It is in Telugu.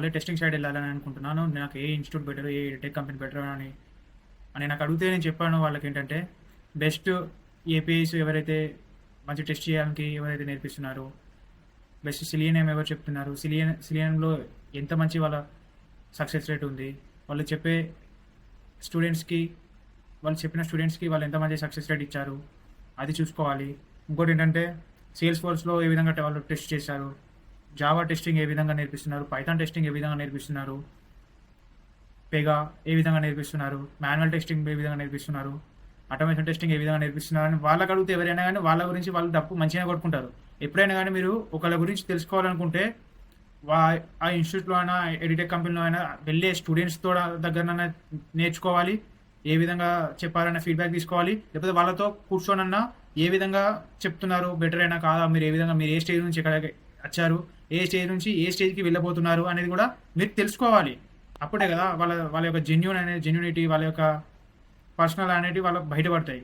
మళ్ళీ టెస్టింగ్ సైడ్ వెళ్ళాలని అనుకుంటున్నాను. నాకు ఏ ఇన్స్టిట్యూట్ బెటర్ ఏ టెక్ కంపెనీ బెటర్ అని అని నాకు అడిగితే నేను చెప్పాను వాళ్ళకి ఏంటంటే బెస్ట్ ఏపీఐస్ ఎవరైతే మంచి టెస్ట్ చేయడానికి ఎవరైతే నేర్పిస్తున్నారో బెస్ట్ సిలియనం ఎవరు చెప్తున్నారు సిలియన్ సిలియన్లో ఎంత మంచి వాళ్ళ సక్సెస్ రేట్ ఉంది వాళ్ళు చెప్పే స్టూడెంట్స్కి వాళ్ళు చెప్పిన స్టూడెంట్స్కి వాళ్ళు ఎంత మంచి సక్సెస్ రేట్ ఇచ్చారు అది చూసుకోవాలి. ఇంకోటి ఏంటంటే సేల్స్ ఫోర్స్లో ఏ విధంగా వాళ్ళు టెస్ట్ చేశారు జావా టెస్టింగ్ ఏ విధంగా నేర్పిస్తున్నారు? పైథాన్ టెస్టింగ్ ఏ విధంగా నేర్పిస్తున్నారు? పెగా ఏ విధంగా నేర్పిస్తున్నారు? మాన్యువల్ టెస్టింగ్ ఏ విధంగా నేర్పిస్తున్నారు? ఆటోమేషన్ టెస్టింగ్ ఏ విధంగా నేర్పిస్తున్నారు అని వాళ్ళకి అడిగితే ఎవరైనా కానీ వాళ్ళ గురించి వాళ్ళు తప్పు మంచిగా కొట్టుకుంటారు. ఎప్పుడైనా కానీ మీరు ఒకళ్ళ గురించి తెలుసుకోవాలనుకుంటే వా ఆ ఇన్స్టిట్యూట్లో అయినా ఎడిటెక్ కంపెనీలో అయినా వెళ్ళే స్టూడెంట్స్తో దగ్గరనైనా నేర్చుకోవాలి. ఏ విధంగా చెప్పాలన్న ఫీడ్బ్యాక్ తీసుకోవాలి. లేకపోతే వాళ్ళతో కూర్చోనన్నా ఏ విధంగా చెప్తున్నారు? బెటర్ అయినా కాదా? మీరు ఏ విధంగా మీరు ఏ స్టేజ్ నుంచి ఎక్కడ వచ్చారు ఏ స్టేజ్ నుంచి ఏ స్టేజ్కి వెళ్ళబోతున్నారు అనేది కూడా మీరు తెలుసుకోవాలి. అప్పుడే కదా వాళ్ళ వాళ్ళ యొక్క జెన్యున్ అనే జెన్యునిటీ వాళ్ళ యొక్క పర్సనల్ అనేటివి వాళ్ళకి బయటపడతాయి.